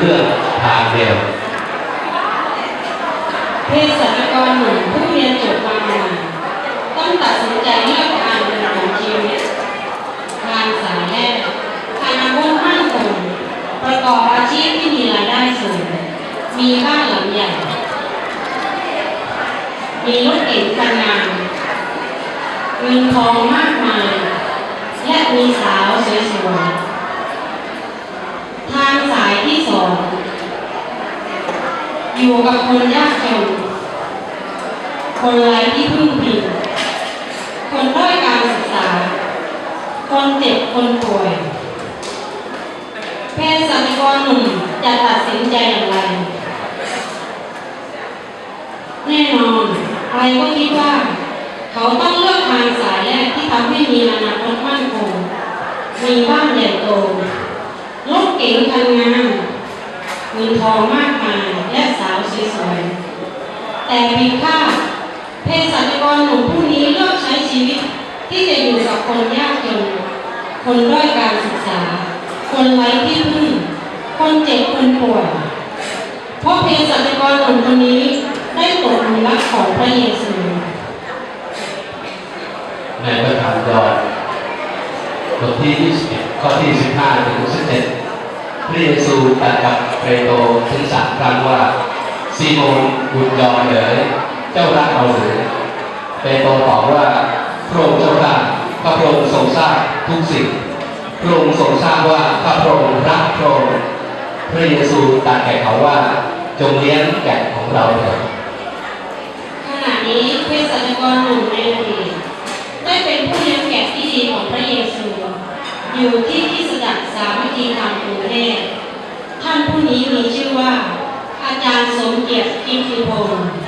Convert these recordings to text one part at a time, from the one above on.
เลือกทางเดียวเภสัชกรหนุ่มผู้เรียนจบมาใหม่ต้องตัดสินใจเลือกทางเดินของชีวิตทางสายแรกอนาคตมั่นคงประกอบอาชีพที่มีรายได้สูงมีบ้านหลังใหญ่มีรถเก๋งคันงามเงินทองมากมาย และมีสาวสวยๆ ทางสายที่สอง อยู่กับคนยากจน คนไร้ที่พึ่งพิงคนด้อยการศึกษา คนเจ็บคนป่วยเภสัชกรหนุ่มจะตัดสินใจอย่างไร แน่นอนใครก็คิดว่า เขาต้องเลือกทางสายแรกที่ทำให้มีอนาคตมั่นคงมีบ้านใหญ่โตรถเก๋งคันงามเงินทองมากมายและสา วสวยๆแต่เพียงค่าเภสัชกรหนุ่มผู้นี้เลือกใช้ชีวิต ที่จะอยู่กับคนยากจน คนด้อยการศึกษา คนไร้ที่พึ่ง คนเจ็บคนป่วยเพราะเภสัชกรหนุ่มคนนี้ได้ตกหลุมรักของพระเยซูในประธานยอห์นบทที่21ข้อที่ 15 ถึง 17พระเยซูตรัสกับเปโตรถึงสามครั้งว่า ซีโมนบุญยอห์นเอ๋ยเจ้ารักเอาหรือเปโตรตอบว่าพระองค์เจ้าข้าข้าพระองค์ทรงทราบทุกสิ่งพระองค์ทรงทราบว่าข้าพระองค์รักพระองค์พระเยซูตรัสแก่เขาว่าจงเลี้ยงแกะของเราเถิดขณะนี้เภสัชกรหนุ่มในอดีตได้เป็นผู้เลี้ยงแกะที่ดีของพระเยซู อยู่ที่ที่สดักสามัคคีธรรมกรุงเทพท่านผู้นี้มีชื่อว่า อาจารย์สม เกีย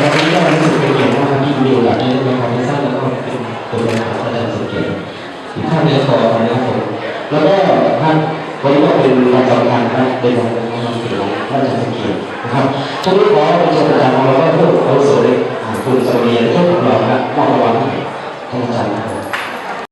แต่เรู้สึกเป็นเกียรติมากที่มีโอกาสได้มาขอให้สร้างแล้วก็เป็นตัวแทนของอาจารย์สุเกตอีกท่านเดียวต่อนะครับผมแล้วก็ท่านวันนี้ก็เป็นวันสำคัญนะเป็นวันสำคัญของอาจารย์สุเกตนะครับทุกท่านขอเป็นส่วนประจำของเราก็พวกเอาโซ่เลยคุณสวัสดีทุกคนเรานะมอบรางวัลให้ท่านอาจารย์นะครับ